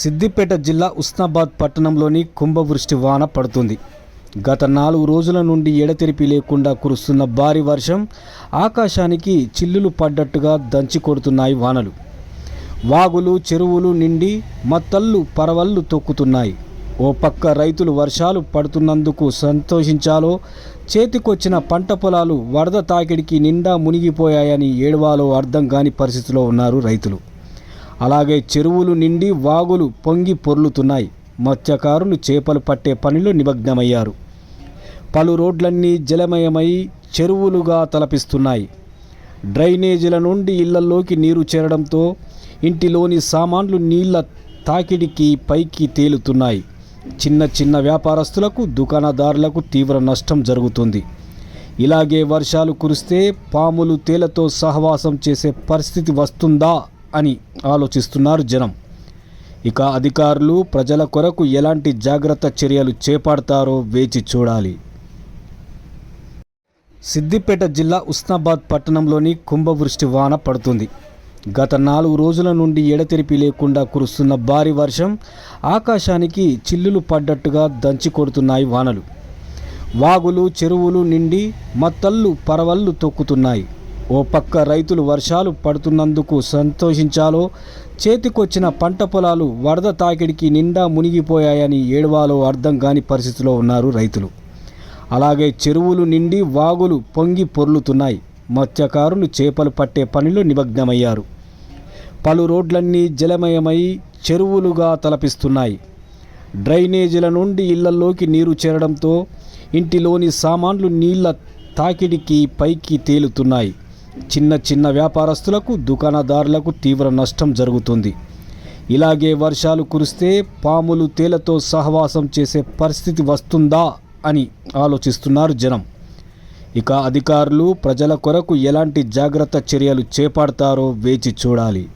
సిద్దిపేట జిల్లా ఉస్నాబాద్ పట్టణంలోని కుంభవృష్టి వాన పడుతుంది. గత నాలుగు రోజుల నుండి ఎడతెరిపి లేకుండా కురుస్తున్న భారీ వర్షం ఆకాశానికి చిల్లులు పడ్డట్టుగా దంచి కొడుతున్నాయి వానలు. వాగులు చెరువులు నిండి మత్తళ్ళు పరవళ్ళు తొక్కుతున్నాయి. ఓ పక్క రైతులు వర్షాలు పడుతున్నందుకు సంతోషించాలో చేతికొచ్చిన పంట పొలాలు వరద తాకిడికి నిండా మునిగిపోయాయని ఏడవాలో అర్థం కాని పరిస్థితిలో ఉన్నారు రైతులు. అలాగే చెరువులు నిండి వాగులు పొంగి పొర్లుతున్నాయి. మత్స్యకారులు చేపలు పట్టే పనిలో నిమగ్నమయ్యారు. పలు రోడ్లన్నీ జలమయమై చెరువులుగా తలపిస్తున్నాయి. డ్రైనేజీల నుండి ఇళ్ళలోకి నీరు చేరడంతో ఇంటిలోని సామాన్లు నీళ్ళ తాకిడికి పైకి తేలుతున్నాయి. చిన్న చిన్న వ్యాపారస్తులకు దుకాణదారులకు తీవ్ర నష్టం జరుగుతుంది. ఇలాగే వర్షాలు కురిస్తే పాములు తేలతో సహవాసం చేసే పరిస్థితి వస్తుందా? అని ఆలోచిస్తున్నారు జనం. ఇక అధికారులు ప్రజల కొరకు ఎలాంటి జాగ్రత్త చర్యలు చేపడతారో వేచి చూడాలి. సిద్దిపేట జిల్లా ఉస్నాబాద్ పట్టణంలోని కుంభవృష్టి వాన పడుతుంది. గత నాలుగు రోజుల నుండి ఎడతెరిపి లేకుండా కురుస్తున్న భారీ వర్షం ఆకాశానికి చిల్లులు పడ్డట్టుగా దంచి కొడుతున్నాయి వానలు. వాగులు చెరువులు నిండి మత్తళ్ళు పరవళ్ళు తొక్కుతున్నాయి. ఓ పక్క రైతులు వర్షాలు పడుతున్నందుకు సంతోషించాలో చేతికొచ్చిన పంట పొలాలు వరద తాకిడికి నిండా మునిగిపోయాయని ఏడవాలో అర్థం కాని పరిస్థితిలో ఉన్నారు రైతులు. అలాగే చెరువులు నిండి వాగులు పొంగి పొర్లుతున్నాయి. మత్స్యకారులు చేపలు పట్టే పనిలో నిమగ్నమయ్యారు. పలు రోడ్లన్నీ జలమయమై చెరువులుగా తలపిస్తున్నాయి. డ్రైనేజీల నుండి ఇళ్ళలోకి నీరు చేరడంతో ఇంటిలోని సామాన్లు నీళ్ళ తాకిడికి పైకి తేలుతున్నాయి. చిన్న చిన్న వ్యాపారస్తులకు దుకాణదారులకు తీవ్ర నష్టం జరుగుతుంది. ఇలాగే వర్షాలు కురిస్తే పాములు తేలతో సహవాసం చేసే పరిస్థితి వస్తుందా అని ఆలోచిస్తున్నారు జనం. ఇక అధికారులు ప్రజల కొరకు ఎలాంటి జాగ్రత్త చర్యలు చేపడతారో వేచి చూడాలి.